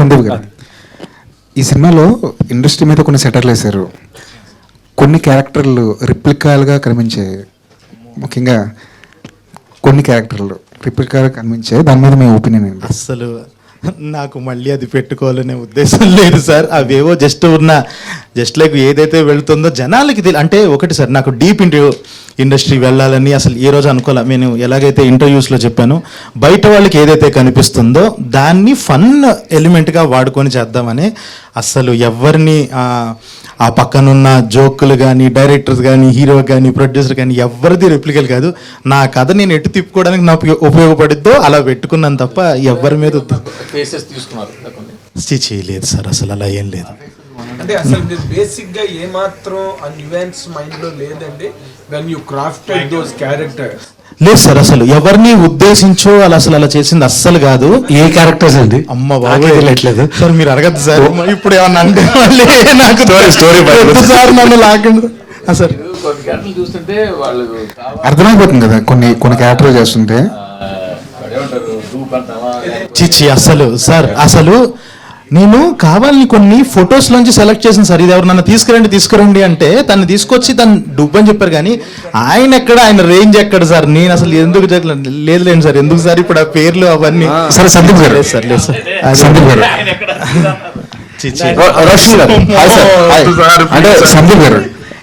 సందీప్ గారు. ఈ సినిమాలో ఇండస్ట్రీ మీద కొన్ని సెటర్లు వేశారు. కొన్ని క్యారెక్టర్లు రిప్లికాలుగా కనిపించాయి ముఖ్యంగా కొన్ని క్యారెక్టర్లు రిప్లికాలుగా కనిపించాయి దాని మీద మీ ఒపీనియన్ ఏంటి? అస్సలు నాకు మళ్ళీ అది పెట్టుకోవాలనే ఉద్దేశం లేదు సార్. అవేవో జస్ట్ ఉన్న జస్ట్ లైక్ ఏదైతే వెళ్తుందో జనాలకి తెలి అంటే ఒకటి సార్ నాకు డీప్ ఇంటూ ఇండస్ట్రీ వెళ్ళాలని అసలు ఏ రోజు అనుకోలే నేను ఎలాగైతే ఇంటర్వ్యూస్లో చెప్పాను బయట వాళ్ళకి ఏదైతే కనిపిస్తుందో దాన్ని ఫన్ ఎలిమెంట్గా వాడుకొని చేద్దామని అస్సలు ఎవరిని ఆ, పక్కనున్న జోకులు కానీ డైరెక్టర్స్ కానీ హీరో కానీ ప్రొడ్యూసర్ కానీ ఎవరిది రెప్లికల్ కాదు నా కథ నేను ఎటు తిప్పుకోవడానికి నాకు ఉపయోగపడిద్దో అలా పెట్టుకున్నాను తప్ప ఎవరి మీద వద్దు. ఫేసెస్ తీసుకున్నారు కొన్ని. ఛీ, ఛీ, లేదు సార్ అసలు అలా ఏం లేదు అంటే అసలు మీరు బేసిక్గా ఏమాత్రం ఆ న్యూయాన్స్ మైండ్లో లేదండి when you crafted those character లేదు సార్ అసలు ఎవరిని ఉద్దేశించో అలా అసలు అలా చేసింది అస్సలు కాదు. ఏ క్యారెక్టర్స్ అండి? అమ్మ బాబాయ్. తెలియట్లేదు. సార్ మీరు అడగద్దు సార్. ఇప్పుడు ఏమన్నా అంటే మళ్ళీ నాకు వద్దు సార్ నన్ను లాగండి. ఆ, సార్. చూస్తుంటే వాళ్ళు అర్థమైపోతుంది కదా కొన్ని కొన్ని క్యారెక్టర్లు చేస్తుంటే. చిచ్చి అసలు సార్ అసలు నేను కావాలని కొన్ని ఫొటోస్ లోంచి సెలెక్ట్ చేసిన సార్ ఇది ఎవరు నన్ను తీసుకురండి తీసుకురండి అంటే తను తీసుకొచ్చి తను డుబ్బు అని చెప్పారు కానీ ఆయన ఎక్కడ ఆయన రేంజ్ ఎక్కడ సార్? నేను అసలు ఎందుకు చెప్పలేదు లేదులేండి సార్ ఎందుకు సార్ ఇప్పుడు ఆ పేర్లు అవన్నీ? సరే సందీప్ గారు. లేదు సార్ లేదు సార్. అదే. సందీప్ గారు. రోషన్. అంటే సందీప్ గారు.